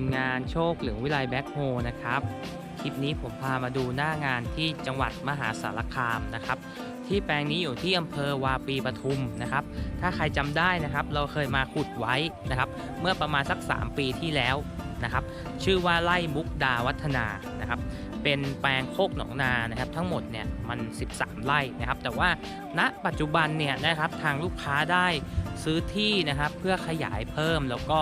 มงานโชคเหลืองวิไลแบ็คโฮนะครับ คลิปนี้ผมพามาดูหน้างานที่จังหวัดมหาสารคามนะครับ ที่แปลงนี้อยู่ที่อำเภอวาปีปทุมนะครับ ถ้าใครจำได้นะครับ เราเคยมาขุดไว้นะครับ เมื่อประมาณสัก 3 ปีที่แล้วนะครับ ชื่อว่าไล่มุกดาวัฒนานะครับ เป็นแปลงโคกหนองนานะครับ ทั้งหมดเนี่ยมัน 13 ไร่นะครับ แต่ว่าณปัจจุบันเนี่ยนะครับทางลูกค้าได้ซื้อที่นะครับเพื่อขยายเพิ่มแล้วก็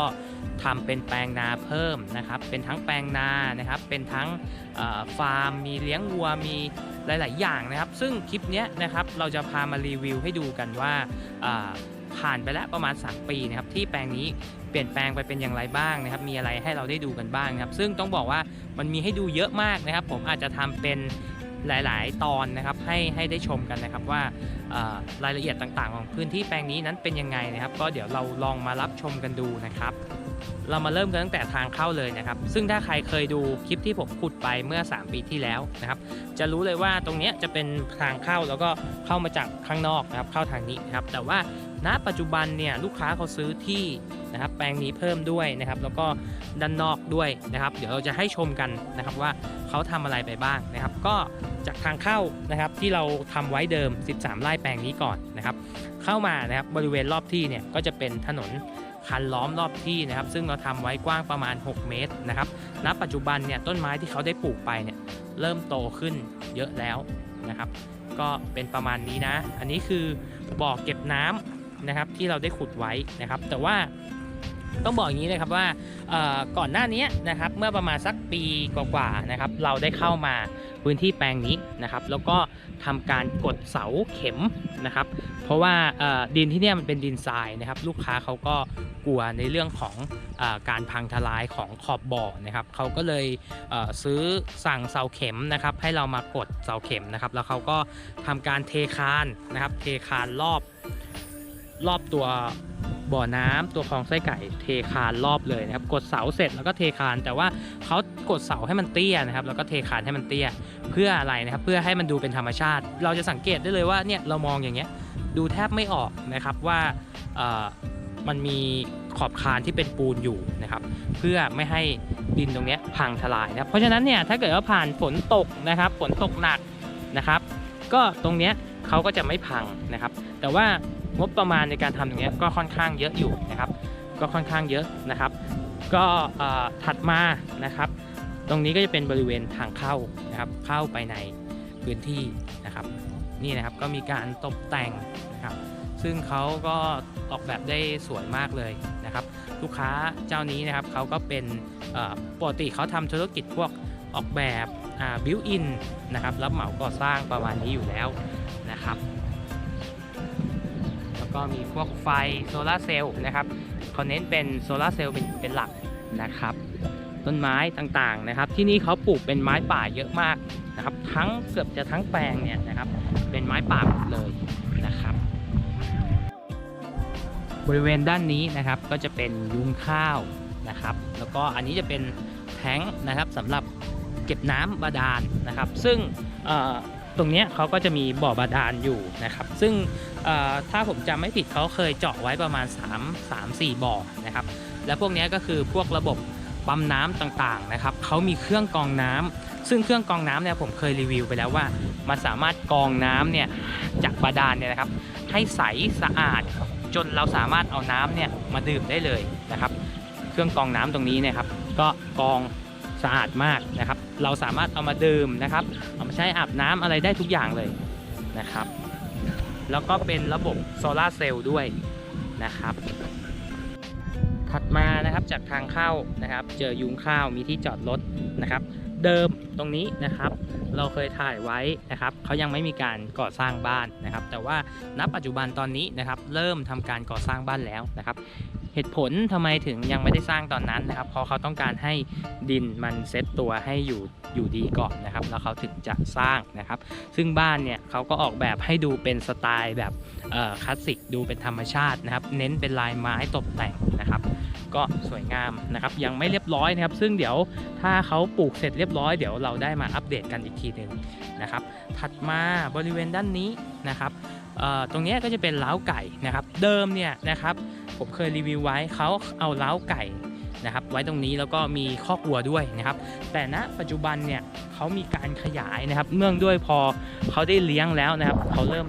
ทำเป็นแปลงนาเพิ่มนะครับ เป็นทั้งแปลงนานะครับ เป็นทั้งฟาร์ม มีเลี้ยงวัว มีหลาย ๆ อย่างนะครับ ซึ่งคลิปนี้นะครับ เราจะพามารีวิวให้ดูกันว่าผ่านไปแล้วประมาณ 3 ปีนะครับที่แปลงนี้เปลี่ยนแปลงไปเป็นอย่างไรบ้างนะครับ มีอะไรให้เราได้ดูกันบ้างนะครับ ซึ่งต้องบอกว่ามันมีให้ดูเยอะมากนะครับ ผมอาจจะทำเป็นหลาย ๆ ตอนนะครับให้ให้ได้ชมกันนะครับว่ารายละเอียดต่าง ๆ ของพื้นที่แปลงนี้นั้นเป็นยังไงนะครับ ก็เดี๋ยวเราลองมารับชมกันดูนะครับ เรามาเริ่มกันตั้งแต่ทางเข้าเลยนะครับ ซึ่งถ้าใครเคยดูคลิปที่ผมขุดไปเมื่อ 3 ปีที่แล้วนะครับ จะรู้เลยว่าตรงนี้จะเป็นทางเข้าแล้วก็เข้ามาจากข้างนอกนะครับ เข้าทางนี้นะครับ แต่ว่าณปัจจุบันเนี่ยลูกค้าเขาซื้อที่นะครับ แปลงนี้เพิ่มด้วยนะครับ แล้วก็ด้านนอกด้วยนะครับ เดี๋ยวเราจะให้ชมกันนะครับว่าเขาทำอะไรไปบ้างนะครับ ก็จากทางเข้านะครับที่เราทำไว้เดิม 13 ไร่แปลงนี้ก่อนนะครับ เข้ามานะครับบริเวณรอบที่เนี่ยก็จะเป็นถนน คันล้อมรอบที่นะครับ ซึ่งเราทำไว้กว้างประมาณ 6 เมตรนะครับณปัจจุบันเนี่ยต้นไม้ที่เขาได้ปลูกไปเนี่ยเริ่มโตขึ้นเยอะแล้วนะครับ ก็เป็นประมาณนี้นะ อันนี้คือบ่อเก็บน้ำนะครับที่เราได้ขุดไว้นะครับ แต่ว่าต้องบอกอย่างนี้นะครับว่าก่อนหน้านี้นะครับเมื่อประมาณสักปีกว่าๆนะครับ เราได้เข้ามาพื้นที่แปลงนี้นะครับ แล้วก็ทำการกดเสาเข็มนะครับ เพราะว่าดินที่นี่มันเป็นดินทรายนะครับ ลูกค้าเขาก็ กลัวในเรื่องของอการพังทลายของขอบบ่อนะครับเขาก็เลยเซื้อสั่งเสาเข็มนะครับ ให้เรามากดเสาเข็มนะครับ แล้วเขาก็ทำการเทคานนะครับ เทคานรอบรอบตัวบ่อน้ำตัวคลองไส้ไก่เทคานรอบเลยนะครับ กดเสาเสร็จแล้วก็เทคาน แต่ว่าเขากดเสาให้มันเตี้ยนะครับ แล้วก็เทคานให้มันเตี้ย เพื่ออะไรนะครับ เพื่อให้มันดูเป็นธรรมชาติ เราจะสังเกตได้เลยว่าเนี่ยเรามองอย่างเงี้ยดูแทบไม่ออกนะครับว่า มันมีขอบคานที่เป็นปูนอยู่นะครับ เพื่อไม่ให้ดินตรงนี้พังทลายนะครับเพราะฉะนั้นเนี่ยถ้าเกิดว่าผ่านฝนตกนะครับฝนตกหนักนะครับ ก็ตรงนี้เขาก็จะไม่พังนะครับ แต่ว่างบประมาณในการทำตรงเนี้ยก็ค่อนข้างเยอะอยู่นะครับ ก็ค่อนข้างเยอะนะครับ ก็ถัดมานะครับ ตรงนี้ก็จะเป็นบริเวณทางเข้านะครับเข้าไปในพื้นที่นะครับ นี่นะครับก็มีการตกแต่งนะครับ ซึ่งเขาก็ ออกแบบได้สวยมากเลยนะครับ ลูกค้าเจ้านี้นะครับเขาก็เป็นปกติเขาทำธุรกิจพวกออกแบบบิวอินนะครับรับเหมาก่อสร้างประมาณนี้อยู่แล้วนะครับ แล้วก็มีพวกไฟโซลาเซลล์นะครับเขาเน้นเป็นโซลาเซลล์เป็นเป็นหลักนะครับ ต้นไม้ต่างๆนะครับ ที่นี่เขาปลูกเป็นไม้ป่าเยอะมากนะครับ ทั้งเกือบจะทั้งแปลงเนี่ยนะครับ เป็นไม้ป่าหมดเลยนะครับ บริเวณด้านนี้นะครับก็จะเป็นยุ้งข้าวนะครับ แล้วก็อันนี้จะเป็นแท้งนะครับสำหรับเก็บน้ำบาดาลนะครับ ซึ่งเอ่อตรงเนี้ยเขาก็จะมีบ่อบาดาลอยู่นะครับ ซึ่งเอ่อถ้าผมจำไม่ผิดเขาเคยเจาะไว้ประมาณ 3 3 4 บ่อนะครับ และพวกนี้ก็คือพวกระบบปั๊มน้ำต่างๆนะครับเขามีเครื่องกรองน้ำซึ่งเครื่องกรองน้ำเนี่ยผมเคยรีวิวไปแล้วว่า มันสามารถกรองน้ำเนี่ยจากบาดาลเนี่ยนะครับ ให้ใสสะอาด จนเราสามารถเอาน้ำเนี่ยมาดื่มได้เลยนะครับ เครื่องกรองน้ำตรงนี้นะครับ ก็กรองสะอาดมากนะครับ เราสามารถเอามาดื่มนะครับ เอามาใช้อาบน้ำอะไรได้ทุกอย่างเลยนะครับ แล้วก็เป็นระบบโซลาร์เซลล์ด้วยนะครับ ถัดมานะครับจากทางเข้านะครับ เจอยุงข้าวมีที่จอดรถนะครับ เดิมตรงนี้นะครับ เราเคยถ่ายไว้นะครับเขายังไม่มีการก่อสร้างบ้านนะครับ แต่ว่าณปัจจุบันตอนนี้นะครับเริ่มทำการก่อสร้างบ้านแล้วนะครับ เหตุผลทำไมถึงยังไม่ได้สร้างตอนนั้นนะครับเพราะเขาต้องการให้ดินมันเซ็ตตัวให้อยู่อยู่ดีก่อนนะครับ แล้วเขาถึงจะสร้างนะครับ ซึ่งบ้านเนี่ยเขาก็ออกแบบให้ดูเป็นสไตล์แบบคลาสสิกดูเป็นธรรมชาตินะครับ เน้นเป็นลายไม้ตกแต่ง ก็สวยงามนะครับยังไม่เรียบร้อยนะครับ ซึ่งเดี๋ยวถ้าเขาปลูกเสร็จเรียบร้อยเดี๋ยวเราได้มาอัปเดตกันอีกทีหนึ่งนะครับ ถัดมาบริเวณด้านนี้นะครับตรงนี้ก็จะเป็นเล้าไก่นะครับ เดิมเนี่ยนะครับผมเคยรีวิวไว้เขาเอาเล้าไก่นะครับไว้ตรงนี้แล้วก็มีคอกวัวด้วยนะครับ แต่ณปัจจุบันเนี่ยเขามีการขยายนะครับ เนื่องด้วยพอเขาได้เลี้ยงแล้วนะครับเขาเริ่ม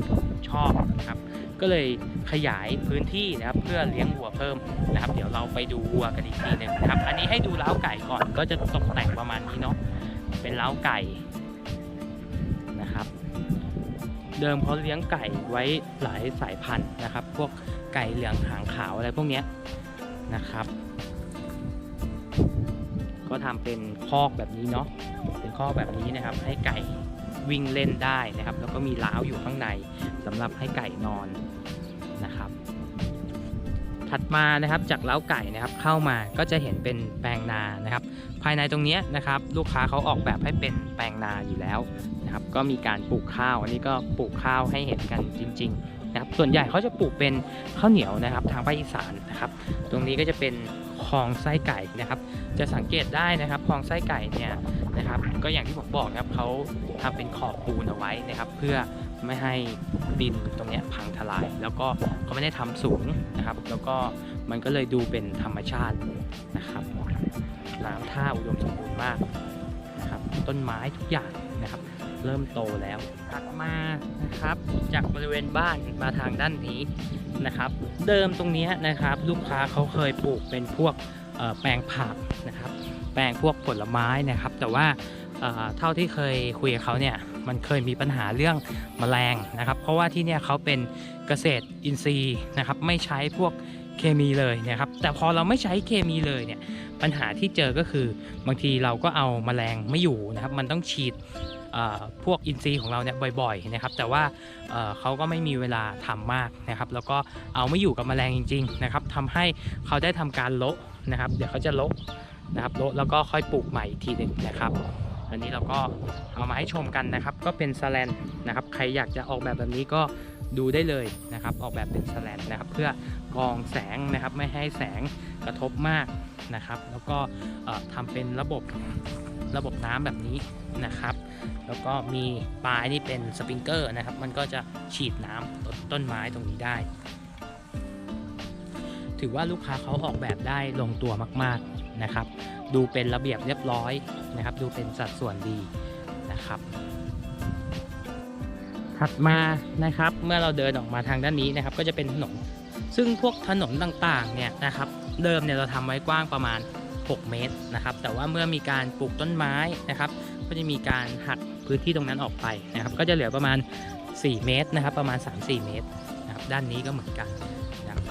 ชอบนะครับ ก็เลยขยายพื้นที่นะครับเพื่อเลี้ยงวัวเพิ่มนะครับ เดี๋ยวเราไปดูวัวกันอีกทีหนึ่งนะครับ อันนี้ให้ดูเล้าไก่ก่อนก็จะตกแต่งประมาณนี้เนาะเป็นเล้าไก่นะครับ เดิมเขาเลี้ยงไก่ไว้หลายสายพันธุ์นะครับ พวกไก่เหลืองหางขาวอะไรพวกนี้นะครับ ก็ทำเป็นคอกแบบนี้เนาะเป็นคอกแบบนี้นะครับ ให้ไก่วิ่งเล่นได้นะครับ แล้วก็มีล้าวอยู่ข้างในสำหรับให้ไก่นอน ถัดมานะครับจากเล้าไก่นะครับเข้ามาก็จะเห็นเป็นแปลงนานะครับ ภายในตรงนี้นะครับลูกค้าเขาออกแบบให้เป็นแปลงนาอยู่แล้วนะครับก็มีการปลูกข้าว อันนี้ก็ปลูกข้าวให้เห็นกันจริง ๆ นะครับ ส่วนใหญ่เขาจะปลูกเป็นข้าวเหนียวนะครับ ทางภาคอีสานนะครับ ตรงนี้ก็จะเป็นคลองไส้ไก่นะครับ จะสังเกตได้นะครับคลองไส้ไก่เนี่ย นะครับ ก็อย่างที่ผมบอกครับเขาทำเป็นขอบปูนเอาไว้นะครับ เพื่อไม่ให้ดินตรงนี้พังทลาย แล้วก็เขาไม่ได้ทำสูงนะครับ แล้วก็มันก็เลยดูเป็นธรรมชาตินะครับน้ำท่าอุดมสมบูรณ์มากนะครับต้นไม้ทุกอย่างนะครับ เริ่มโตแล้วถัดมานะครับ จากบริเวณบ้านมาทางด้านนี้นะครับ เดิมตรงนี้นะครับ ลูกค้าเขาเคยปลูกเป็นพวกแปลงผักนะครับ แปลงพวกผลไม้นะครับ แต่ว่าเท่าที่เคยคุยกับเขาเนี่ยมันเคยมีปัญหาเรื่องแมลงนะครับ เพราะว่าที่เนี่ยเขาเป็นเกษตรอินทรีย์นะครับ ไม่ใช้พวกเคมีเลยนะครับ แต่พอเราไม่ใช้เคมีเลยเนี่ยปัญหาที่เจอก็คือบางทีเราก็เอาแมลงไม่อยู่นะครับ มันต้องฉีดพวกอินทรีย์ของเราเนี่ยบ่อยๆนะครับ แต่ว่าเเขาก็ไม่มีเวลาทำมากนะครับ แล้วก็เอาไม่อยู่กับแมลงจริง ๆ นะครับทำให้เขาได้ทำการโละนะครับ เดี๋ยวเขาจะโละ นะครับโละแล้วก็ค่อยปลูกใหม่อีกทีหนึ่งนะครับ อันนี้เราก็เอามาให้ชมกันนะครับ ก็เป็นสแลนนะครับ ใครอยากจะออกแบบแบบนี้ก็ดูได้เลยนะครับ ออกแบบเป็นสแลนนะครับ เพื่อกรองแสงนะครับไม่ให้แสงกระทบมากนะครับ แล้วก็เอ่อทำเป็นระบบระบบน้ำแบบนี้นะครับ แล้วก็มีปลายนี่เป็นสปริงเกอร์นะครับ มันก็จะฉีดน้ำต้นต้นไม้ตรงนี้ได้ ถือว่าลูกค้าเขาออกแบบได้ลงตัวมากๆนะครับ ดูเป็นระเบียบเรียบร้อยนะครับ ดูเป็นสัดส่วนดีนะครับ ถัดมานะครับเมื่อเราเดินออกมาทางด้านนี้นะครับ ก็จะเป็นถนน ซึ่งพวกถนนต่างๆเนี่ยนะครับ เดิมเนี่ยเราทำไว้กว้างประมาณ 6 เมตรนะครับ แต่ว่าเมื่อมีการปลูกต้นไม้นะครับ ก็จะมีการหักพื้นที่ตรงนั้นออกไปนะครับ ก็จะเหลือประมาณ 4 เมตรนะครับ ประมาณ 3-4 เมตรนะครับด้านนี้ก็เหมือนกัน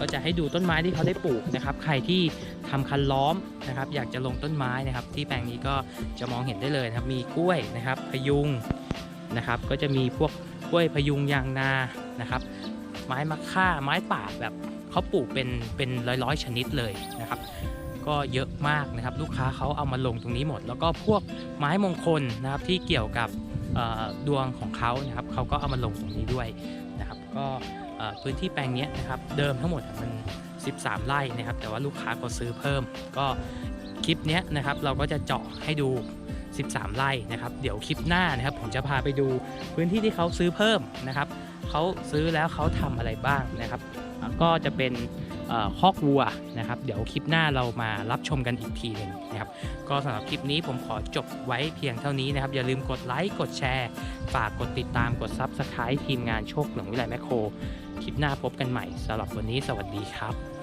ก็จะให้ดูต้นไม้ที่เขาได้ปลูกนะครับ ใครที่ทำคันล้อมนะครับ อยากจะลงต้นไม้นะครับ ที่แปลงนี้ก็จะมองเห็นได้เลยนะครับ มีกล้วยนะครับ พยุงนะครับ ก็จะมีพวกกล้วยพยุงยางนานะครับ ไม้มะค่าไม้ป่าแบบเขาปลูกเป็นเป็นร้อยร้อยๆชนิดเลยนะครับก็เยอะมากนะครับลูกค้าเขาเอามาลงตรงนี้หมด แล้วก็พวกไม้มงคลนะครับที่เกี่ยวกับดวงของเขานะครับเขาก็เอามาลงตรงนี้ด้วยนะครับ ก็ พื้นที่แปลงนี้นะครับเดิมทั้งหมดมัน 13 ไร่นะครับ แต่ว่าลูกค้าก็ซื้อเพิ่ม ก็คลิปนี้นะครับเราก็จะเจาะให้ดู 13 ไร่นะครับ เดี๋ยวคลิปหน้านะครับ ผมจะพาไปดูพื้นที่ที่เขาซื้อเพิ่มนะครับเขาซื้อแล้วเขาทำอะไรบ้างนะครับ ก็จะเป็นเอ่อคอกวัวนะครับ เดี๋ยวคลิปหน้าเรามารับชมกันอีกทีหนึ่งนะครับ ก็สำหรับคลิปนี้ผมขอจบไว้เพียงเท่านี้นะครับ อย่าลืมกดไลค์ กดแชร์ ฝากกดติดตามกด Subscribe ทีมงานโชคหลวงวิไลแมคโคร คลิปหน้าพบกันใหม่สำหรับวันนี้สวัสดีครับ